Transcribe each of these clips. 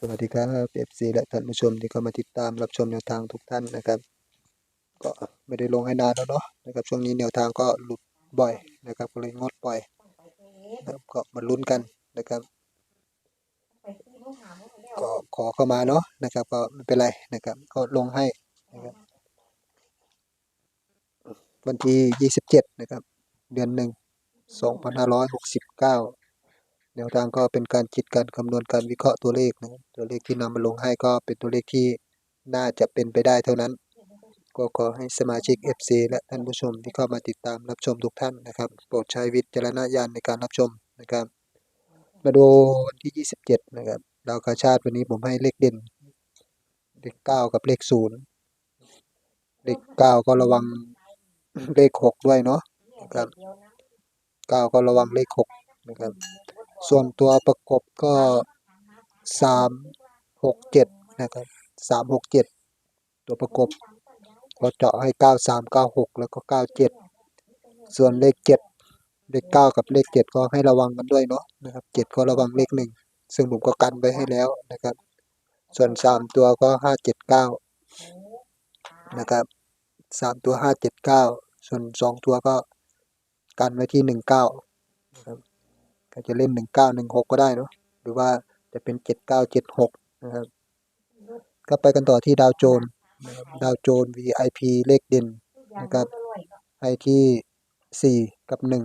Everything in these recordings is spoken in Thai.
สวัสดีครับ FC และท่านผู้ชมที่เข้ามาติดตามรับชมแนวทางทุกท่านนะครับ ก็ไม่ได้ลงให้นานแล้วเนาะนะครับ ช่วงนี้แนวทางก็หลุดบ่อยนะครับก็เลยงดปล่อยนะครับก็มาลุ้นกันนะครับ ก็ขอเข้ามาเนาะนะครับ ก็ไม่เป็นไรนะครับ ก็ลงให้นะครับ วันที่ 27 นะครับ เดือนหนึ่ง 2569 แนวทางก็เป็นการคิดการคำนวณการวิเคราะห์ตัวเลขนะตัวเลขที่นำมาลงให้ก็เป็นตัวเลขที่น่าจะเป็นไปได้เท่านั้น ก็ขอให้สมาชิก FC และท่านผู้ชมที่เข้ามาติดตามรับชมทุกท่านนะครับโปรดใช้วิจารณญาณในการรับชมนะครับ มาดูวันที่ 27 นะครับดาวกาชาติวันนี้ผมให้เลขเด่น เลข9กับเลข0เลข9ก็ระวังเลข 6 ด้วยเนาะนะครับ9ก็ระวังเลข 6 นะครับ ส่วนตัวประกบก็สามหกเจ็ดนะครับสามหกเจ็ดตัวประกบก็เจาะให้เก้าสามเก้าหกแล้วก็เก้าเจ็ดส่วนเลขเจ็ดเลขเก้ากับเลขเจ็ดก็ให้ระวังกันด้วยเนาะนะครับเจ็ดก็ระวังเลขหนึ่งซึ่งผมก็กันไว้ให้แล้วนะครับ ส่วนสามตัวก็ห้าเจ็ดเก้านะครับสามตัวห้าเจ็ดเก้าส่วนสองตัวก็กันไว้ที่หนึ่งเก้า ก็จะเล่นหนึ่งเก้าหนึ่งหกก็ได้เนาะหรือว่าจะเป็นเจ็ดเก้าเจ็ดหกนะครับ ก็ไปกันต่อที่ดาวโจนส์นะครับดาวโจน VIP เลขเด่นนะครับให้ที่สี่กับหนึ่ง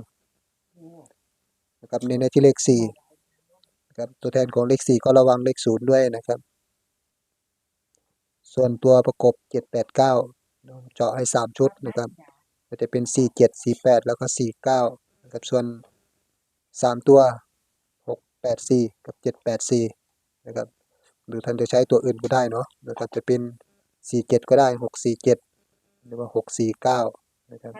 นะครับเน้นในที่เลขสี่นะครับตัวแทนของเลขสี่ก็ระวังเลขศูนย์ด้วยนะครับ ส่วนตัวประกบเจ็ดแปดเก้าเจาะให้สามชุดนะครับ ก็จะเป็นสี่เจ็ดสี่แปดแล้วก็สี่เก้านะครับส่วน สามตัวหกแปดสี่กับเจ็ดแปดสี่นะครับ หรือท่านจะใช้ตัวอื่นก็ได้เนาะนะครับจะเป็นสี่เจ็ดก็ได้หกสี่เจ็ดหรือว่าหกสี่เก้านะครับ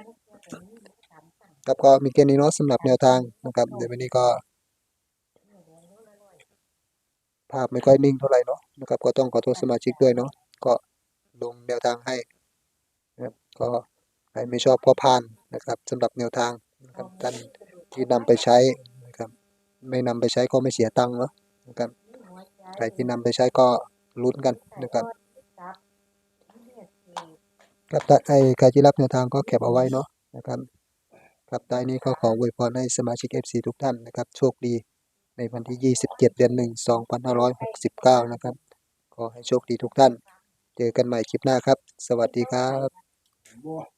ครับก็มีแค่นี้เนาะสำหรับแนวทางนะครับเดี๋ยววันนี้ก็ ภาพไม่ค่อยนิ่งเท่าไหร่เนาะนะครับ ก็ต้องขอโทษสมาชิกด้วยเนาะก็ลงแนวทางให้นะครับก็ใครไม่ชอบก็ผ่านนะครับสำหรับแนวทางนะครับท่าน ที่นำไปใช้นะครับ ไม่นำไปใช้ก็ไม่เสียตังค์เนาะนะครับใครที่นำไปใช้ก็ลุ้นกันนะครับครับแต่ไอ้ใครที่รับแนวทางก็เก็บเอาไว้เนาะนะครับครับท้ายนี้ก็ขออวยพรให้สมาชิก FC ทุกท่านนะครับ โชคดีในวันที่ 27 เดือน 1 2569 นะครับ ขอให้โชคดีทุกท่าน เจอกันใหม่คลิปหน้าครับ สวัสดีครับ